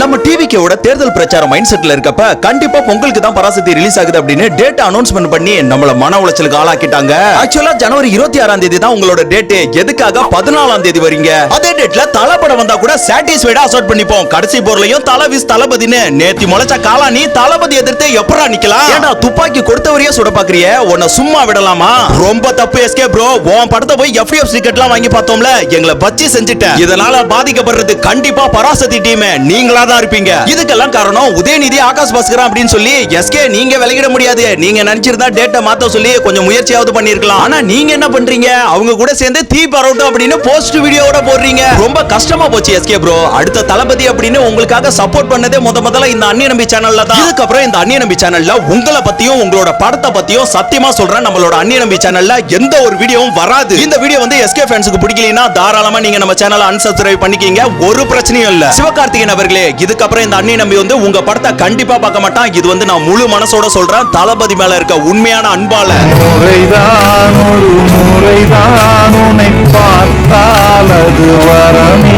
நம்ம டிவிக்கோட தேர்தல் பிரச்சார மைண்ட் செட்ல இருக்கப்ப கண்டிப்பா பொங்கலுக்கு தான் பராசக்தி ரிலீஸ் ஆகுது அப்படின்னு டேட் அனௌன்ஸ்மெண்ட் பண்ணி நம்மள மன உளைச்சலுக்கு ஆளாக்கிட்டாங்க. ஆக்சுவலா ஜனவரி இருபத்தி ஆறாம் தேதி தான் உங்களோட டேட் எதுக்காக பதினாலாம் தேதி வரீங்க? அதே டேட்ல தலைப்படம் படம் வந்தா கூட சாட்டிஸ்ஃபைடா அசோர்ட் பண்ணிப்போம். கடைசி போர்லயும் தலவிஸ் தளபதினு நேத்தி முளைச்ச காலானி தளபதி எதிர்த்து எப்படா நிக்கலாம்? ஏடா துப்பாக்கி கொடுத்தவரையே சுட பாக்குறிய? உன்னை சும்மா விடலாமா? ரொம்ப தப்பு எஸ்கே ப்ரோ உன் படத்தை போய் எஃப்டிஎஃப் டிக்கெட்லாம் வாங்கி பார்த்தோம்ல. எங்களை பச்சி செஞ்சுட்டேன். இதனால பாதிக்கப்படுறது கண்டிப்பா பராசக்தி டீம் நீங்களா தான் இருப்பீங்க. இதுக்கெல்லாம் காரணம் உதயநிதி ஆகாஷ் பாஸ்கரா அப்படின்னு சொல்லி எஸ்கே நீங்க விலகிட முடியாது. நீங்க நினைச்சிருந்தா டேட்டா மாத்த சொல்லி கொஞ்சம் முயற்சியாவது பண்ணிருக்கலாம் ஆனா நீங்க என்ன பண்றீங்க? அவங்க கூட சேர்ந்து தீ பரவட்டும் அப்படின்னு போஸ்ட் வீடியோவோட போடுறீங்க. ரொம்ப கஷ்டமா போச்சு எஸ்கே ப்ரோ அடுத்த தளபதி அப்படின்னு உங்களுக்காக சப்போர்ட் பண்ணதே முத முதல்ல இந்த அந்நிய நம்பி சேனல்ல தான். இதுக்கப்புறம் இந்த அந்நிய நம்பி சேனல்ல உங்களை பத்தியும் உங்களோட படத்தை பத்தியும் சத்தியமா சொல்றேன். நம்மளோட அந்நிய நம்பி சேனல்ல எந்த ஒரு வீடியோவும் வராது. இந்த வீடியோ வந்து எஸ்கே ஃபேன்ஸுக்கு பிடிக்கலைன்னா தாராளமா நீங்க நம்ம சேனலை அன்சப்ஸ்கிரைப் பண்ணிக்கிங்க. ஒரு பிரச்சனையும் இல்ல. சிவகார்த்திகேயன் அவர்களே இதுக்கப்புறம் இந்த அண்ணி நம்பி வந்து உங்க படத்தை கண்டிப்பா பார்க்க மாட்டான். இது வந்து நான் முழு மனசோட சொல்றேன். தளபதி மேல இருக்க உண்மையான அன்பால. முறைதான் முறைதான் உன்னை பார்த்தால் அது வரமே